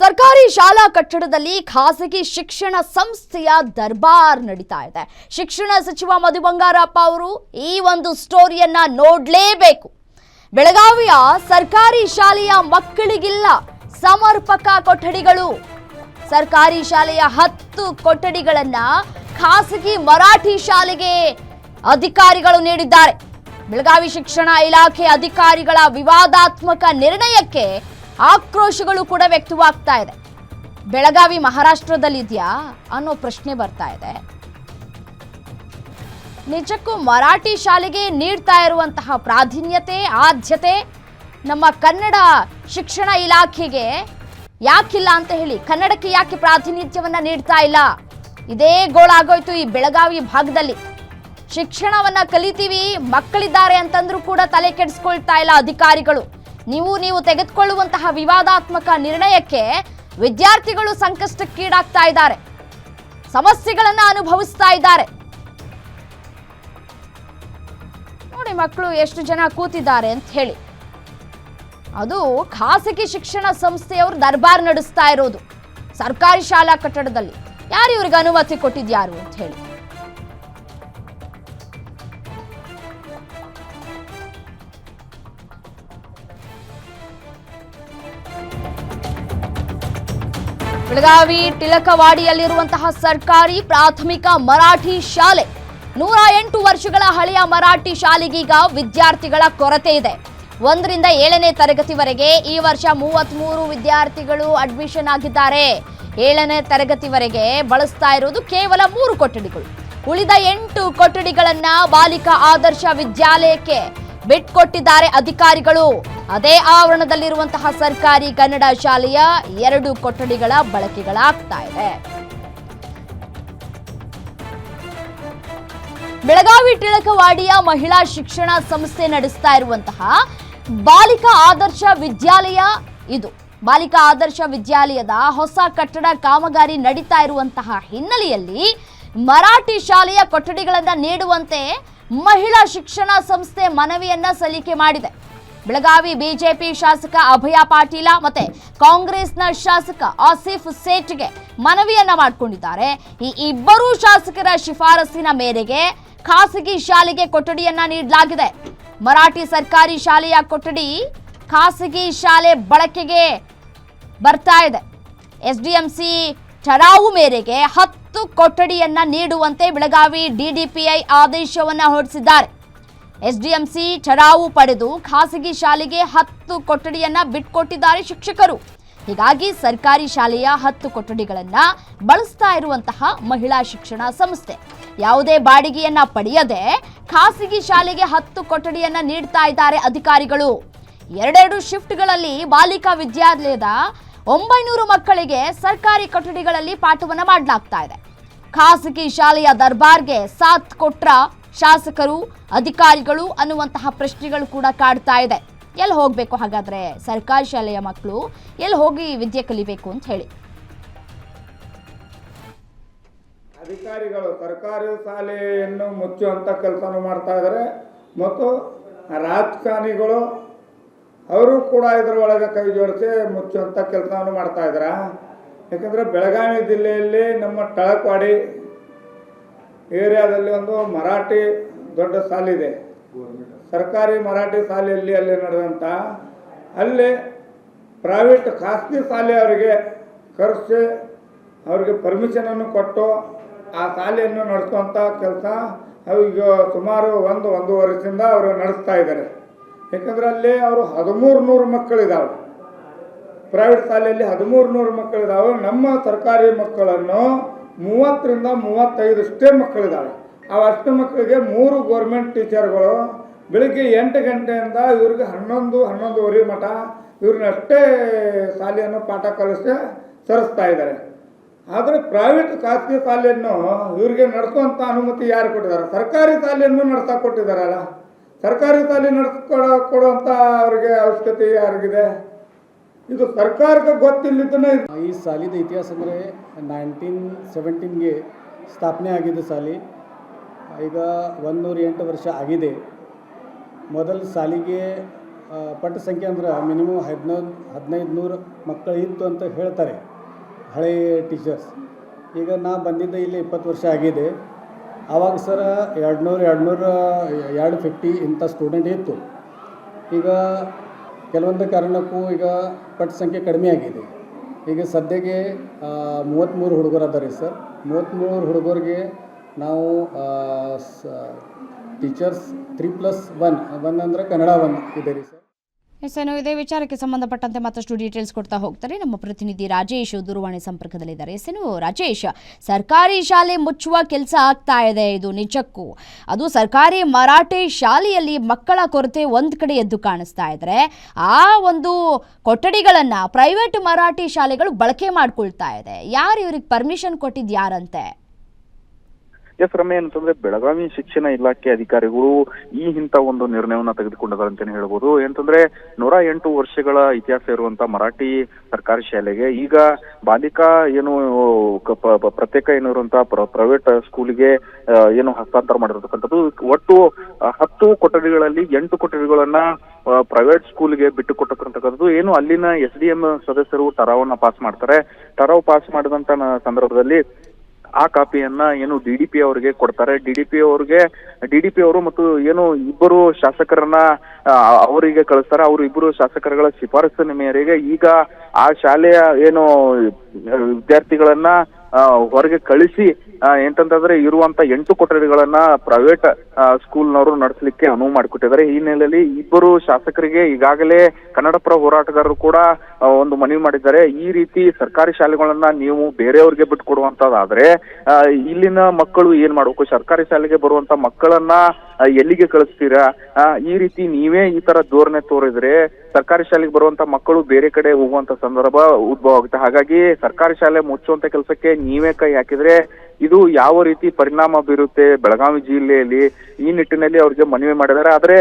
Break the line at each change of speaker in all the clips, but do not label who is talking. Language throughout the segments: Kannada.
ಸರ್ಕಾರಿ ಶಾಲಾ ಕಟ್ಟಡದಲ್ಲಿ ಖಾಸಗಿ ಶಿಕ್ಷಣ ಸಂಸ್ಥೆಯ ದರ್ಬಾರ್ ನಡೀತಾ ಇದೆ. ಶಿಕ್ಷಣ ಸಚಿವ ಮಧು ಬಂಗಾರಪ್ಪ ಅವರು ಈ ಒಂದು ಸ್ಟೋರಿಯನ್ನ ನೋಡ್ಲೇಬೇಕು. ಬೆಳಗಾವಿಯ ಸರ್ಕಾರಿ ಶಾಲೆಯ ಮಕ್ಕಳಿಗಿಲ್ಲ ಸಮರ್ಪಕ ಕೊಠಡಿಗಳು. ಸರ್ಕಾರಿ ಶಾಲೆಯ ಹತ್ತು ಕೊಠಡಿಗಳನ್ನ ಖಾಸಗಿ ಮರಾಠಿ ಶಾಲೆಗೆ ಅಧಿಕಾರಿಗಳು ನೀಡಿದ್ದಾರೆ. ಬೆಳಗಾವಿ ಶಿಕ್ಷಣ ಇಲಾಖೆ ಅಧಿಕಾರಿಗಳ ವಿವಾದಾತ್ಮಕ ನಿರ್ಣಯಕ್ಕೆ ಆಕ್ರೋಶಗಳು ಕೂಡ ವ್ಯಕ್ತವಾಗ್ತಾ ಇದೆ. ಬೆಳಗಾವಿ ಮಹಾರಾಷ್ಟ್ರದಲ್ಲಿದೆಯಾ ಅನ್ನೋ ಪ್ರಶ್ನೆ ಬರ್ತಾ ಇದೆ. ನಿಜಕ್ಕೂ ಮರಾಠಿ ಶಾಲೆಗೆ ನೀಡ್ತಾ ಇರುವಂತಹ ಪ್ರಾಧಾನ್ಯತೆ, ಆದ್ಯತೆ ನಮ್ಮ ಕನ್ನಡ ಶಿಕ್ಷಣ ಇಲಾಖೆಗೆ ಯಾಕಿಲ್ಲ ಅಂತ ಹೇಳಿ, ಕನ್ನಡಕ್ಕೆ ಯಾಕೆ ಪ್ರಾತಿನಿಧ್ಯವನ್ನ ನೀಡ್ತಾ ಇಲ್ಲ? ಇದೇ ಗೋಳಾಗೋಯ್ತು ಈ ಬೆಳಗಾವಿ ಭಾಗದಲ್ಲಿ. ಶಿಕ್ಷಣವನ್ನ ಕಲಿತೀವಿ, ಮಕ್ಕಳಿದ್ದಾರೆ ಅಂತಂದ್ರೂ ಕೂಡ ತಲೆ ಕೆಡಿಸ್ಕೊಳ್ತಾ ಇಲ್ಲ ಅಧಿಕಾರಿಗಳು. ನೀವು ನೀವು ತೆಗೆದುಕೊಳ್ಳುವಂತಹ ವಿವಾದಾತ್ಮಕ ನಿರ್ಣಯಕ್ಕೆ ವಿದ್ಯಾರ್ಥಿಗಳು ಸಂಕಷ್ಟಕ್ಕೀಡಾಗ್ತಾ ಇದ್ದಾರೆ. ಸಮಸ್ಯೆಗಳನ್ನ ಅನುಭವಿಸ್ತಾ ಇದ್ದಾರೆ. ನೋಡಿ ಮಕ್ಕಳು ಎಷ್ಟು ಜನ ಕೂತಿದ್ದಾರೆ ಅಂತ ಹೇಳಿ. ಅದು ಖಾಸಗಿ ಶಿಕ್ಷಣ ಸಂಸ್ಥೆಯವರು ದರ್ಬಾರ್ ನಡೆಸ್ತಾ ಇರೋದು. ಸರ್ಕಾರಿ ಶಾಲಾ ಕಟ್ಟಡದಲ್ಲಿ. ಯಾರು ಇವ್ರಿಗೆ ಅನುಮತಿ ಕೊಟ್ಟಿದ್ಯಾರು ಅಂತ ಹೇಳಿ. ಬೆಳಗಾವಿ ಟಿಲಕವಾಡಿಯಲ್ಲಿರುವಂತಹ ಸರ್ಕಾರಿ ಪ್ರಾಥಮಿಕ ಮರಾಠಿ ಶಾಲೆ. ನೂರ ಎಂಟು ವರ್ಷಗಳ ಹಳೆಯ ಮರಾಠಿ ಶಾಲೆಗೀಗ ವಿದ್ಯಾರ್ಥಿಗಳ ಕೊರತೆ ಇದೆ. ಒಂದರಿಂದ ಏಳನೇ ತರಗತಿವರೆಗೆ ಈ ವರ್ಷ ಮೂವತ್ತ್ಮೂರು ವಿದ್ಯಾರ್ಥಿಗಳು ಅಡ್ಮಿಷನ್ ಆಗಿದ್ದಾರೆ. ಏಳನೇ ತರಗತಿವರೆಗೆ ಬಳಸ್ತಾ ಇರುವುದು ಕೇವಲ ಮೂರು ಕೊಠಡಿಗಳು. ಉಳಿದ ಎಂಟು ಕೊಠಡಿಗಳನ್ನ ಬಾಲಿಕಾ ಆದರ್ಶ ವಿದ್ಯಾಲಯಕ್ಕೆ ಬಿಟ್ಕೊಟ್ಟಿದ್ದಾರೆ ಅಧಿಕಾರಿಗಳು. ಅದೇ ಆವರಣದಲ್ಲಿರುವಂತಹ ಸರ್ಕಾರಿ ಕನ್ನಡ ಶಾಲೆಯ ಎರಡು ಕೊಠಡಿಗಳ ಬಳಕೆಗಳಾಗ್ತಾ ಇದೆ. ಬೆಳಗಾವಿ ಟಿಳಕವಾಡಿಯ ಮಹಿಳಾ ಶಿಕ್ಷಣ ಸಂಸ್ಥೆ ನಡೆಸ್ತಾ ಇರುವಂತಹ ಬಾಲಿಕಾ ಆದರ್ಶ ವಿದ್ಯಾಲಯ ಇದು. ಬಾಲಿಕಾ ಆದರ್ಶ ವಿದ್ಯಾಲಯದ ಹೊಸ ಕಟ್ಟಡ ಕಾಮಗಾರಿ ನಡೀತಾ ಇರುವಂತಹ ಹಿನ್ನೆಲೆಯಲ್ಲಿ ಮರಾಠಿ ಶಾಲೆಯ ಕೊಠಡಿಗಳನ್ನು ನೀಡುವಂತೆ ಮಹಿಳಾ ಶಿಕ್ಷಣ ಸಂಸ್ಥೆ ಮನವಿಯನ್ನ ಸಲ್ಲಿಕೆ ಮಾಡಿದೆ. ಬೆಳಗಾವಿ ಬಿಜೆಪಿ ಶಾಸಕ ಅಭಯ ಪಾಟೀಲ ಮತ್ತೆ ಕಾಂಗ್ರೆಸ್ನ ಶಾಸಕ ಆಸಿಫ್ ಸೇಠ್ಗೆ ಮನವಿಯನ್ನ ಮಾಡಿಕೊಂಡಿದ್ದಾರೆ. ಈ ಇಬ್ಬರೂ ಶಾಸಕರ ಶಿಫಾರಸ್ಸಿನ ಮೇರೆಗೆ ಖಾಸಗಿ ಶಾಲೆಗೆ ಕೊಠಡಿಯನ್ನ ನೀಡಲಾಗಿದೆ. ಮರಾಠಿ ಸರ್ಕಾರಿ ಶಾಲೆಯ ಕೊಠಡಿ ಖಾಸಗಿ ಶಾಲೆ ಬಳಕೆಗೆ ಬರ್ತಾ ಇದೆ. ಎಸ್ ಡಿ ಎಂ ಸಿ ಠರಾವು ಮೇರೆಗೆ ಹತ್ತು ಕೊಠಡಿಯನ್ನ ನೀಡುವಂತೆ ಬೆಳಗಾವಿ ಡಿಡಿಪಿಐ ಆದೇಶವನ್ನ ಹೊರಡಿಸಿದ್ದಾರೆ. ಎಸ್ಡಿಎಂಸಿ ಚಡಾವು ಪಡೆದು ಖಾಸಗಿ ಶಾಲೆಗೆ ಹತ್ತು ಕೊಠಡಿಯನ್ನ ಬಿಟ್ಕೊಟ್ಟಿದ್ದಾರೆ ಶಿಕ್ಷಕರು. ಹೀಗಾಗಿ ಸರ್ಕಾರಿ ಶಾಲೆಯ ಹತ್ತು ಕೊಠಡಿಗಳನ್ನ ಬಳಸ್ತಾ ಇರುವಂತಹ ಮಹಿಳಾ ಶಿಕ್ಷಣ ಸಂಸ್ಥೆ. ಯಾವುದೇ ಬಾಡಿಗೆಯನ್ನ ಪಡೆಯದೆ ಖಾಸಗಿ ಶಾಲೆಗೆ ಹತ್ತು ಕೊಠಡಿಯನ್ನ ನೀಡ್ತಾ ಇದ್ದಾರೆ ಅಧಿಕಾರಿಗಳು. ಎರಡೆರಡು ಶಿಫ್ಟ್ಗಳಲ್ಲಿ ಬಾಲಿಕಾ ವಿದ್ಯಾಲಯದ ಒಂಬೈನೂರು ಮಕ್ಕಳಿಗೆ ಸರ್ಕಾರಿ ಕೊಠಡಿಗಳಲ್ಲಿ ಪಾಠವನ್ನ ಮಾಡಲಾಗ್ತಾ ಇದೆ. ಖಾಸಗಿ ಶಾಲೆಯ ದರ್ಬಾರ್ಗೆ ಸಾಥ್ ಕೊಟ್ರ ಶಾಸಕರು, ಅಧಿಕಾರಿಗಳು ಅನ್ನುವಂತಹ ಪ್ರಶ್ನೆಗಳು ಕೂಡ ಕಾಡ್ತಾ ಇದೆ. ಎಲ್ಲಿ ಹೋಗಬೇಕು ಹಾಗಾದ್ರೆ? ಸರ್ಕಾರಿ ಶಾಲೆಯ ಮಕ್ಕಳು ಎಲ್ಲಿ ಹೋಗಿ ವಿದ್ಯೆ ಕಲಿಬೇಕು ಅಂತ ಹೇಳಿ.
ಅಧಿಕಾರಿಗಳು ಸರ್ಕಾರಿ ಶಾಲೆಯನ್ನು ಮುಚ್ಚುವಂಥ ಕೆಲಸನೂ ಮಾಡ್ತಾ ಇದ್ದಾರೆ ಮತ್ತು ರಾಜಕಾರಣಿಗಳು ಅವರು ಕೂಡ ಇದರೊಳಗೆ ಕೈ ಜೋಡಿಸಿ ಮುಚ್ಚುವಂಥ ಕೆಲಸವನ್ನು ಮಾಡ್ತಾ ಇದ್ದಾರೆ ಯಾಕಂದರೆ ಬೆಳಗಾವಿ ಜಿಲ್ಲೆಯಲ್ಲಿ ನಮ್ಮ ಟಳಕ್ವಾಡಿ ಏರಿಯಾದಲ್ಲಿ ಒಂದು ಮರಾಠಿ ದೊಡ್ಡ ಶಾಲಿದೆ ಸರ್ಕಾರಿ ಮರಾಠಿ ಶಾಲೆಯಲ್ಲಿ ಅಲ್ಲಿ ನಡೆದಂಥ ಅಲ್ಲಿ ಪ್ರೈವೇಟ್ ಖಾಸಗಿ ಶಾಲೆಯವರಿಗೆ ಕರೆಸಿ ಅವರಿಗೆ ಪರ್ಮಿಷನನ್ನು ಕೊಟ್ಟು ಆ ಶಾಲೆಯನ್ನು ನಡೆಸುವಂಥ ಕೆಲಸ ಈಗ ಸುಮಾರು ಒಂದು ಒಂದು ವರ್ಷದಿಂದ ಅವರು ನಡೆಸ್ತಾ ಇದ್ದಾರೆ. ಯಾಕಂದ್ರೆ ಅಲ್ಲಿ ಅವರು ಹದಿಮೂರು ನೂರು ಮಕ್ಕಳಿದ್ದಾವೆ ಪ್ರೈವೇಟ್ ಶಾಲೆಯಲ್ಲಿ ಹದಿಮೂರು ನೂರು ಮಕ್ಕಳಿದ್ದಾವೆ ನಮ್ಮ ಸರ್ಕಾರಿ ಮಕ್ಕಳನ್ನು ಮೂವತ್ತರಿಂದ ಮೂವತ್ತೈದಷ್ಟೇ ಮಕ್ಕಳಿದ್ದಾವೆ ಆ ಅಷ್ಟು ಮಕ್ಕಳಿಗೆ ಮೂರು ಗೌರ್ಮೆಂಟ್ ಟೀಚರ್ಗಳು ಬೆಳಿಗ್ಗೆ ಎಂಟು ಗಂಟೆಯಿಂದ ಇವ್ರಿಗೆ ಹನ್ನೊಂದು, ಹನ್ನೊಂದುವರೆ ಮಠ ಇವ್ರನ್ನಷ್ಟೇ ಶಾಲೆಯನ್ನು ಪಾಠ ಕಲಿಸಿ ಸರಿಸ್ತಾ ಇದ್ದಾರೆ. ಆದರೆ ಪ್ರೈವೇಟ್ ಖಾಸಗಿ ಶಾಲೆಯನ್ನು ಇವರಿಗೆ ನಡೆಸುವಂಥ ಅನುಮತಿ ಯಾರು ಕೊಟ್ಟಿದ್ದಾರೆ? ಸರ್ಕಾರಿ ಶಾಲೆಯನ್ನು ನಡೆಸಕ್ಕೆ ಕೊಟ್ಟಿದ್ದಾರಲ್ಲ. ಸರ್ಕಾರಿ ಶಾಲೆ ನಡೆಸ್ಕೊಡೋ ಕೊಡುವಂಥ ಅವ್ರಿಗೆ ಅವಶ್ಯಕತೆ ಯಾರಿಗಿದೆ? ಇದು ಸರ್ಕಾರಕ್ಕೆ ಗೊತ್ತಿಲ್ಲದನ್ನ
ಈ ಸಾಲಿದ ಇತಿಹಾಸ ಅಂದರೆ ನೈನ್ಟೀನ್ ಸೆವೆಂಟೀನ್ಗೆ ಸ್ಥಾಪನೆ ಆಗಿದ್ದು ಸಾಲಿ. ಈಗ ಒಂದೂರ ಎಂಟು ವರ್ಷ ಆಗಿದೆ. ಮೊದಲ ಸಾಲಿಗೆ ಪಟ್ಟ ಸಂಖ್ಯೆ ಅಂದ್ರೆ ಮಿನಿಮಮ್ ಹದಿನೈದು ಹದಿನೈದು ನೂರು ಮಕ್ಕಳು ಇತ್ತು ಅಂತ ಹೇಳ್ತಾರೆ ಹಳೆಯ ಟೀಚರ್ಸ್. ಈಗ ನಾ ಬಂದಿದ್ದ ಇಲ್ಲಿ ಇಪ್ಪತ್ತು ವರ್ಷ ಆಗಿದೆ. ಆವಾಗ ಸರ್ ಎರಡುನೂರು ಎರಡುನೂರು, ಎರಡು ಫಿಫ್ಟಿ ಇಂಥ ಸ್ಟೂಡೆಂಟ್ ಇತ್ತು. ಈಗ ಕೆಲವೊಂದು ಕಾರಣಕ್ಕೂ ಈಗ ಪಟ್ ಸಂಖ್ಯೆ ಕಡಿಮೆ ಆಗಿದೆ. ಈಗ ಸದ್ಯಕ್ಕೆ ಮೂವತ್ತ್ಮೂರು ಹುಡುಗರು ಅದಾರೆ ಸರ್. ಮೂವತ್ತ್ಮೂರು ಹುಡುಗರಿಗೆ ನಾವು teachers three plus one one ಅಂದರೆ ಕನ್ನಡ ಒನ್ ಇದೆ ರೀ ಸರ್.
ಎಸ್ ಏನು ಇದೇ. ವಿಚಾರಕ್ಕೆ ಸಂಬಂಧಪಟ್ಟಂತೆ ಮತ್ತಷ್ಟು ಡೀಟೇಲ್ಸ್ ಕೊಡ್ತಾ ಹೋಗ್ತಾರೆ ನಮ್ಮ ಪ್ರತಿನಿಧಿ ರಾಜೇಶ್ ದೂರವಾಣಿ ಸಂಪರ್ಕದಲ್ಲಿದ್ದಾರೆ. ಎಸ್ ಏನು ರಾಜೇಶ್, ಸರ್ಕಾರಿ ಶಾಲೆ ಮುಚ್ಚುವ ಕೆಲಸ ಆಗ್ತಾ ಇದೆ. ಇದು ನಿಜಕ್ಕೂ. ಅದು ಸರ್ಕಾರಿ ಮರಾಠಿ ಶಾಲೆಯಲ್ಲಿ ಮಕ್ಕಳ ಕೊರತೆ ಒಂದು ಕಡೆ ಎದ್ದು ಕಾಣಿಸ್ತಾ ಇದ್ರೆ, ಆ ಒಂದು ಕೊಠಡಿಗಳನ್ನು ಪ್ರೈವೇಟ್ ಮರಾಠಿ ಶಾಲೆಗಳು ಬಳಕೆ ಮಾಡ್ಕೊಳ್ತಾ ಇದೆ. ಯಾರು ಇವ್ರಿಗೆ ಪರ್ಮಿಷನ್ ಕೊಟ್ಟಿದ್ದು ಯಾರಂತೆ?
ಎಸ್ ರಮ್ಯ ಏನಂತಂದ್ರೆ ಬೆಳಗಾವಿ ಶಿಕ್ಷಣ ಇಲಾಖೆ ಅಧಿಕಾರಿಗಳು ಈ ಇಂಥ ಒಂದು ನಿರ್ಣಯವನ್ನ ತೆಗೆದುಕೊಂಡಿದ್ದಾರೆ ಅಂತಾನೆ ಹೇಳ್ಬೋದು. ಏನಂತಂದ್ರೆ ನೂರ ಎಂಟು ವರ್ಷಗಳ ಇತಿಹಾಸ ಇರುವಂತ ಮರಾಠಿ ಸರ್ಕಾರಿ ಶಾಲೆಗೆ ಈಗ ಬಾಲಿಕಾ ಏನು ಪ್ರತ್ಯೇಕ ಏನು ಇರುವಂತ ಪ್ರೈವೇಟ್ ಸ್ಕೂಲ್ಗೆ ಏನು ಹಸ್ತಾಂತರ ಮಾಡಿರತಕ್ಕಂಥದ್ದು. ಒಟ್ಟು ಹತ್ತು ಕೊಠಡಿಗಳಲ್ಲಿ ಎಂಟು ಕೊಠಡಿಗಳನ್ನ ಪ್ರೈವೇಟ್ ಸ್ಕೂಲ್ಗೆ ಬಿಟ್ಟು ಏನು ಅಲ್ಲಿನ ಎಸ್ ಡಿ ಎಂ ಸದಸ್ಯರು ಟರಾವನ್ನ ಪಾಸ್ ಮಾಡ್ತಾರೆ. ಟರಾವ್ ಪಾಸ್ ಮಾಡಿದಂತ ಸಂದರ್ಭದಲ್ಲಿ ಆ ಕಾಪಿಯನ್ನ ಏನು ಡಿ ಡಿ ಪಿ ಅವರಿಗೆ ಕೊಡ್ತಾರೆ. ಡಿ ಡಿ ಪಿ ಅವ್ರಿಗೆ ಡಿ ಡಿ ಪಿ ಅವರು ಮತ್ತು ಏನು ಇಬ್ಬರು ಶಾಸಕರನ್ನ ಅವರಿಗೆ ಕಳಿಸ್ತಾರೆ. ಅವರು ಇಬ್ಬರು ಶಾಸಕರುಗಳ ಶಿಫಾರಸಿನ ಮೇರೆಗೆ ಈಗ ಆ ಶಾಲೆಯ ಏನು ವಿದ್ಯಾರ್ಥಿಗಳನ್ನ ಹೊರಗೆ ಕಳಿಸಿ ಎಂತಂತಂದ್ರೆ ಇರುವಂತ ಎಂಟು ಕೊಠಡಿಗಳನ್ನ ಪ್ರೈವೇಟ್ ಸ್ಕೂಲ್ನವರು ನಡೆಸಲಿಕ್ಕೆ ಅನುವು ಮಾಡಿಕೊಟ್ಟಿದ್ದಾರೆ. ಈ ಹಿನ್ನೆಲೆಯಲ್ಲಿ ಇಬ್ಬರು ಶಾಸಕರಿಗೆ ಈಗಾಗಲೇ ಕನ್ನಡಪರ ಹೋರಾಟಗಾರರು ಕೂಡ ಒಂದು ಮನವಿ ಮಾಡಿದ್ದಾರೆ. ಈ ರೀತಿ ಸರ್ಕಾರಿ ಶಾಲೆಗಳನ್ನ ನೀವು ಬೇರೆಯವ್ರಿಗೆ ಬಿಟ್ಟು ಕೊಡುವಂತದಾದ್ರೆ ಇಲ್ಲಿನ ಮಕ್ಕಳು ಏನ್ ಮಾಡ್ಬೇಕು? ಸರ್ಕಾರಿ ಶಾಲೆಗೆ ಬರುವಂತ ಮಕ್ಕಳನ್ನ ಎಲ್ಲಿಗೆ ಕಳಿಸ್ತೀರಾ? ಈ ರೀತಿ ನೀವೇ ಈ ತರ ಧೋರಣೆ ತೋರಿದ್ರೆ ಸರ್ಕಾರಿ ಶಾಲೆಗೆ ಬರುವಂತ ಮಕ್ಕಳು ಬೇರೆ ಕಡೆ ಹೋಗುವಂತ ಸಂದರ್ಭ ಉದ್ಭವ ಆಗುತ್ತೆ. ಹಾಗಾಗಿ ಸರ್ಕಾರಿ ಶಾಲೆ ಮುಚ್ಚುವಂತ ಕೆಲಸಕ್ಕೆ ನೀವೇ ಕೈ ಹಾಕಿದ್ರೆ ಇದು ಯಾವ ರೀತಿ ಪರಿಣಾಮ ಬೀರುತ್ತೆ ಬೆಳಗಾವಿ ಜಿಲ್ಲೆಯಲ್ಲಿ? ಈ ನಿಟ್ಟಿನಲ್ಲಿ ಅವ್ರಿಗೆ ಮನವಿ ಮಾಡಿದ್ದಾರೆ. ಆದ್ರೆ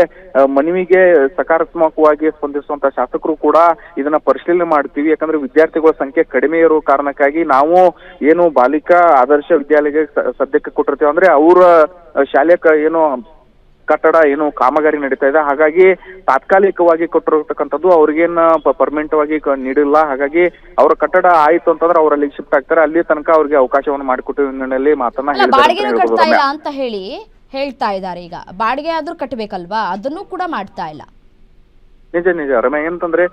ಮನವಿಗೆ ಸಕಾರಾತ್ಮಕವಾಗಿ ಸ್ಪಂದಿಸುವಂತ ಶಾಸಕರು ಕೂಡ ಇದನ್ನ ಪರಿಶೀಲನೆ ಮಾಡ್ತೀವಿ. ಯಾಕಂದ್ರೆ ವಿದ್ಯಾರ್ಥಿಗಳ ಸಂಖ್ಯೆ ಕಡಿಮೆ ಇರೋ ಕಾರಣಕ್ಕಾಗಿ ನಾವು ಏನು ಬಾಲಿಕಾ ಆದರ್ಶ ವಿದ್ಯಾಲಯಕ್ಕೆ ಸದ್ಯಕ್ಕೆ ಕೊಟ್ಟಿರ್ತೀವಿ. ಅಂದ್ರೆ ಅವರ ಶಾಲೆ ಏನು ಕಟ್ಟಡ ಏನು ಕಾಮಗಾರಿ ನಡೀತಾ ಇದೆ. ಹಾಗಾಗಿ ತಾತ್ಕಾಲಿಕವಾಗಿ ಕೊಟ್ಟಿರತಕ್ಕಂಥದ್ದು ಅವ್ರಿಗೇನ ಪರ್ಮನೆಂಟ್ ಆಗಿ ನೀಡಿಲ್ಲ. ಹಾಗಾಗಿ ಅವರ ಕಟ್ಟಡ ಆಯ್ತು ಅಂತಂದ್ರೆ ಅವ್ರ ಅಲ್ಲಿ ಶಿಫ್ಟ್ ಆಗ್ತಾರೆ. ಅಲ್ಲಿ ತನಕ ಅವ್ರಿಗೆ ಅವಕಾಶವನ್ನು ಮಾಡಿಕೊಟ್ಟಿವ ಹಿನ್ನೆಲೆಯಲ್ಲಿ ಮಾತನ್ನ
ಕಟ್ತಾ ಇಲ್ಲ ಅಂತ ಹೇಳಿ ಹೇಳ್ತಾ ಇದ್ದಾರೆ ಈಗ. ಬಾಡಿಗೆ ಆದ್ರೂ ಕಟ್ಟಬೇಕಲ್ವಾ ಅದನ್ನು ಕೂಡ ಮಾಡ್ತಾ ಇಲ್ಲ.
ನಿಜ ನಿಜ. ರಮ್ಯ ಏನಂತಂದ್ರೆ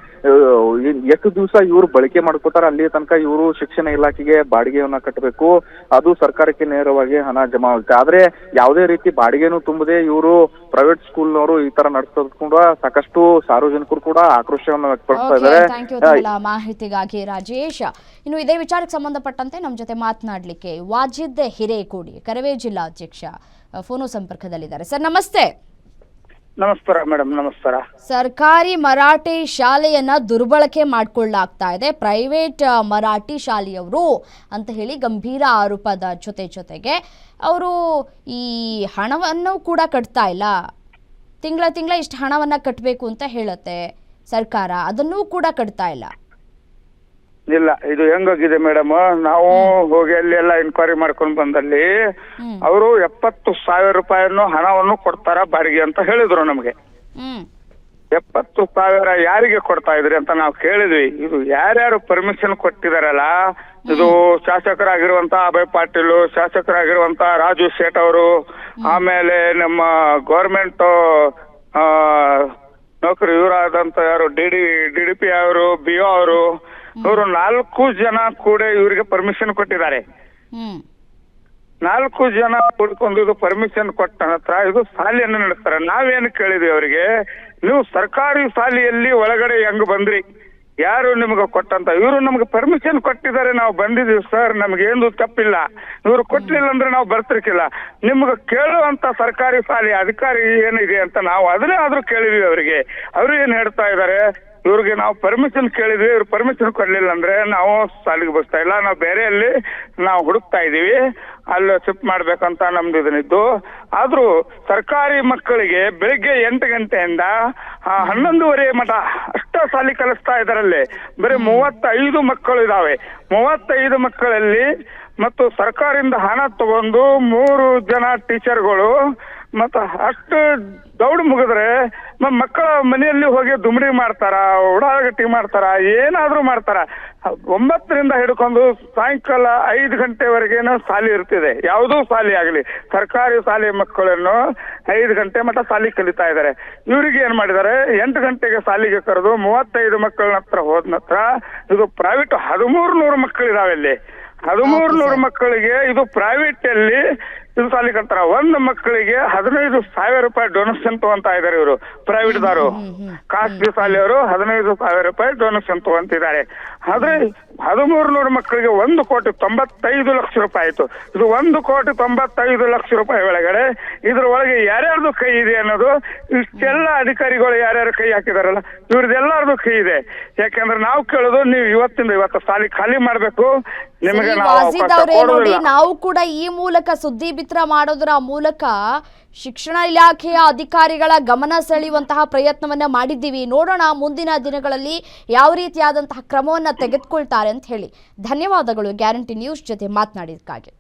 ಎಷ್ಟು ದಿವಸ ಇವರು ಬಳಕೆ ಮಾಡ್ಕೋತಾರ ಅಲ್ಲಿ ತನಕ ಇವರು ಶಿಕ್ಷಣ ಇಲಾಖೆಗೆ ಬಾಡಿಗೆಯನ್ನ ಕಟ್ಟಬೇಕು ಅದು ಸರ್ಕಾರಕ್ಕೆ ನೇರವಾಗಿ ಹಣ ಜಮಾ ಆಗುತ್ತೆ. ಆದ್ರೆ ಯಾವುದೇ ರೀತಿ ಬಾಡಿಗೆನೂ ತುಂಬದೆ ಇವರು ಪ್ರೈವೇಟ್ ಸ್ಕೂಲ್ನವರು ಈ ತರ ನಡೆಸೋದ್ ಕೂಡ ಸಾಕಷ್ಟು ಸಾರ್ವಜನಿಕರು ಕೂಡ ಆಕ್ರೋಶವನ್ನ ವ್ಯಕ್ತಪಡಿಸ್ತಾ ಇದ್ದಾರೆ.
ಮಾಹಿತಿಗಾಗಿ ರಾಜೇಶ್. ಇನ್ನು ಇದೇ ವಿಚಾರಕ್ಕೆ ಸಂಬಂಧಪಟ್ಟಂತೆ ನಮ್ಮ ಜೊತೆ ಮಾತನಾಡಲಿಕ್ಕೆ ವಾಜಿದ್ ಹಿರೇಕೋಡಿ ಕರವೇ ಜಿಲ್ಲಾಧ್ಯಕ್ಷ ಅಧ್ಯಕ್ಷ ಫೋನು ಸಂಪರ್ಕದಲ್ಲಿದ್ದಾರೆ. ಸರ್ ನಮಸ್ತೆ.
ನಮಸ್ಕಾರ ಮೇಡಮ್, ನಮಸ್ಕಾರ.
ಸರ್ಕಾರಿ ಮರಾಠಿ ಶಾಲೆಯನ್ನ ದುರ್ಬಳಕೆ ಮಾಡ್ಕೊಳ್ಳಾಗ್ತಾ ಇದೆ. ಪ್ರೈವೇಟ್ ಮರಾಠಿ ಶಾಲೆಯವರು ಅಂತ ಹೇಳಿ ಗಂಭೀರ ಆರೋಪದ ಜೊತೆ ಜೊತೆಗೆ ಅವರು ಈ ಹಣವನ್ನು ಕೂಡ ಕಟ್ತಾ ಇಲ್ಲ. ತಿಂಗಳ ತಿಂಗಳ ಇಷ್ಟು ಹಣವನ್ನ ಕಟ್ಟಬೇಕು ಅಂತ ಹೇಳುತ್ತೆ ಸರ್ಕಾರ. ಅದನ್ನೂ ಕೂಡ ಕಟ್ತಾ ಇಲ್ಲ.
ಇಲ್ಲ ಇದು ಹೆಂಗಾಗಿದೆ ಮೇಡಮ್ ನಾವು ಹೋಗಿ ಅಲ್ಲಿ ಎಲ್ಲ ಎನ್ಕ್ವೈರಿ ಮಾಡ್ಕೊಂಡು ಬಂದಲ್ಲಿ ಅವರು ಎಪ್ಪತ್ತು ಸಾವಿರ ರೂಪಾಯಿಯನ್ನು ಹಣವನ್ನು ಕೊಡ್ತಾರ ಬಾಡಿಗೆ ಅಂತ ಹೇಳಿದ್ರು ನಮಗೆ. ಎಪ್ಪತ್ತು ಸಾವಿರ ಯಾರಿಗೆ ಕೊಡ್ತಾ ಇದ್ರಿ ಅಂತ ನಾವು ಕೇಳಿದ್ವಿ. ಇದು ಯಾರ್ಯಾರು ಪರ್ಮಿಷನ್ ಕೊಟ್ಟಿದಾರಲ್ಲ ಇದು ಶಾಸಕರಾಗಿರುವಂತ ಅಭಯ್ ಪಾಟೀಲ್ ಶಾಸಕರಾಗಿರುವಂತ ರಾಜು ಶೇಟ್ ಅವರು ಆಮೇಲೆ ನಮ್ಮ ಗೌರ್ಮೆಂಟ್ ನೌಕರಿ ಇವರಾದಂತ ಯಾರು D D D D P ಅವರು ಬಿ ಒ ಅವರು ನಾಲ್ಕು ಜನ ಕೂಡ ಇವರಿಗೆ ಪರ್ಮಿಷನ್ ಕೊಟ್ಟಿದ್ದಾರೆ. ನಾಲ್ಕು ಜನ ಕೂಡ್ಕೊಂಡು ಇದು ಪರ್ಮಿಷನ್ ಕೊಟ್ಟ ನಂತರ ಇದು ಶಾಲೆಯನ್ನು ನಡೆಸ್ತಾರೆ. ನಾವೇನು ಕೇಳಿದ್ವಿ ಅವರಿಗೆ ನೀವು ಸರ್ಕಾರಿ ಶಾಲೆಯಲ್ಲಿ ಒಳಗಡೆ ಹೆಂಗ್ ಬಂದ್ರಿ? ಯಾರು ನಿಮ್ಗೆ ಕೊಟ್ಟಂತ? ಇವರು ನಮ್ಗೆ ಪರ್ಮಿಷನ್ ಕೊಟ್ಟಿದ್ದಾರೆ ನಾವು ಬಂದಿದ್ದೀವಿ. ಸರ್ ನಮ್ಗೇನು ತಪ್ಪಿಲ್ಲ. ಇವ್ರು ಕೊಟ್ಟಿಲ್ಲ ಅಂದ್ರೆ ನಾವು ಬರ್ತಿರ್ಕಿಲ್ಲ. ನಿಮ್ಗೆ ಕೇಳುವಂತ ಸರ್ಕಾರಿ ಶಾಲೆ ಅಧಿಕಾರಿ ಏನಿದೆ ಅಂತ ನಾವು ಅದನ್ನೇ ಆದ್ರೂ ಕೇಳಿದ್ವಿ ಅವರಿಗೆ. ಅವರು ಏನ್ ಹೇಳ್ತಾ ಇದ್ದಾರೆ? ಇವ್ರಿಗೆ ನಾವು ಪರ್ಮಿಷನ್ ಕೇಳಿದ್ವಿ. ಇವ್ರು ಪರ್ಮಿಷನ್ ಕೊಡ್ಲಿಲ್ಲ ಅಂದ್ರೆ ನಾವು ಸಾಲಿಗೆ ಬಸ್ತಾ ಇಲ್ಲ. ನಾವು ಬೇರೆಯಲ್ಲಿ ನಾವು ಹುಡುಕ್ತಾ ಇದೀವಿ ಅಲ್ಲಿ ಶಿಫ್ಟ್ ಮಾಡ್ಬೇಕಂತ ನಮ್ದು ಇದನ್ನಿದ್ದು. ಆದ್ರೂ ಸರ್ಕಾರಿ ಮಕ್ಕಳಿಗೆ ಬೆಳಿಗ್ಗೆ ಎಂಟು ಗಂಟೆಯಿಂದ ಹನ್ನೊಂದುವರೆ ಮಠ ಅಷ್ಟ ಸಾಲಿ ಕಲಿಸ್ತಾ ಇದರಲ್ಲಿ ಬರೀ ಮೂವತ್ತೈದು ಮಕ್ಕಳು ಇದಾವೆ. ಮೂವತ್ತೈದು ಮಕ್ಕಳಲ್ಲಿ ಮತ್ತು ಸರ್ಕಾರದಿಂದ ಹಣ ತಗೊಂಡು ಮೂರು ಜನ ಟೀಚರ್ಗಳು ಮತ್ತ ಅಷ್ಟು ದೌಡ್ ಮುಗಿದ್ರೆ ನಮ್ಮ ಮಕ್ಕಳ ಮನೆಯಲ್ಲಿ ಹೋಗಿ ದುಮ್ರಿ ಮಾಡ್ತಾರ ಉಡಾಗಟ್ಟಿ ಮಾಡ್ತಾರ ಏನಾದ್ರೂ ಮಾಡ್ತಾರ. ಒಂಬತ್ತರಿಂದ ಹಿಡ್ಕೊಂಡು ಸಾಯಂಕಾಲ ಐದು ಗಂಟೆವರೆಗೇನು ಶಾಲೆ ಇರ್ತಿದೆ. ಯಾವುದೂ ಶಾಲೆ ಆಗಲಿ. ಸರ್ಕಾರಿ ಶಾಲೆ ಮಕ್ಕಳನ್ನು ಐದು ಗಂಟೆ ಮಟ್ಟ ಶಾಲೆ ಕಲಿತಾ ಇದ್ದಾರೆ ಇವರಿಗೆ ಏನ್ ಮಾಡಿದ್ದಾರೆ ಎಂಟು ಗಂಟೆಗೆ ಶಾಲೆಗೆ ಕರೆದು ಮೂವತ್ತೈದು ಮಕ್ಕಳ ಹತ್ರ ಹೋದ ನಂತರ ಇದು ಪ್ರೈವೇಟ್ ಹದಿಮೂರು ನೂರು ಮಕ್ಕಳಿದಾವೆ ಇಲ್ಲಿ. ಹದಿಮೂರು ನೂರು ಮಕ್ಕಳಿಗೆ ಇದು ಪ್ರೈವೇಟ್ ಅಲ್ಲಿ ಇದು ಸಾಲಿ ಕಟ್ತಾರ. ಒಂದ್ ಮಕ್ಕಳಿಗೆ ಹದಿನೈದು ಸಾವಿರ ರೂಪಾಯಿ ಡೊನೇಷನ್ ತಗೊಂತ ಇದಾರೆ ಇವರು. ಪ್ರೈವೇಟ್ ದಾರು. ಖಾಸಗಿ ಶಾಲೆಯವರು ಹದಿನೈದು ಸಾವಿರ ರೂಪಾಯಿ ಡೊನೇಷನ್ ತಗೊಂತಿದ್ದಾರೆ. ಆದ್ರೆ ಹದಿಮೂರು ನೂರು ಮಕ್ಕಳಿಗೆ ಒಂದು ಕೋಟಿ ತೊಂಬತ್ತೈದು ಲಕ್ಷ ರೂಪಾಯಿ ಆಯ್ತು. ಇದು ಒಂದು ಕೋಟಿ ತೊಂಬತ್ತೈದು ಲಕ್ಷ ರೂಪಾಯಿ ಒಳಗಡೆ ಇದ್ರ ಒಳಗೆ ಯಾರ್ಯಾರ್ದು ಕೈ ಇದೆ ಅನ್ನೋದು ಇಷ್ಟೆಲ್ಲ ಅಧಿಕಾರಿಗಳು ಯಾರ್ಯಾರು ಕೈ ಹಾಕಿದಾರಲ್ಲ ಇವ್ರದ್ದೆಲ್ಲಾರ್ದು ಕೈ ಇದೆ. ಯಾಕಂದ್ರೆ ನಾವು ಕೇಳೋದು ನೀವು ಇವತ್ತಿಂದ ಇವತ್ತು ಸಾಲಿ ಖಾಲಿ ಮಾಡ್ಬೇಕು. ನಿಮಗೆ
ನಾವು ಕೂಡ ಈ ಮೂಲಕ ಸುದ್ದಿ ಬಿತ್ರ ಮಾಡೋದ್ರ ಮೂಲಕ ಶಿಕ್ಷಣ ಇಲಾಖೆಯ ಅಧಿಕಾರಿಗಳ ಗಮನ ಸೆಳೆಯುವಂತಹ ಪ್ರಯತ್ನವನ್ನ ಮಾಡಿದ್ದೀವಿ. ನೋಡೋಣ ಮುಂದಿನ ದಿನಗಳಲ್ಲಿ ಯಾವ ರೀತಿಯಾದಂತಹ ಕ್ರಮವನ್ನ ತೆಗೆದುಕೊಳ್ತಾರೆ ಅಂತ ಹೇಳಿ. ಧನ್ಯವಾದಗಳು. ಗ್ಯಾರಂಟಿ ನ್ಯೂಸ್ ಜೊತೆ ಮಾತನಾಡಿದಕ್ಕಾಗಿ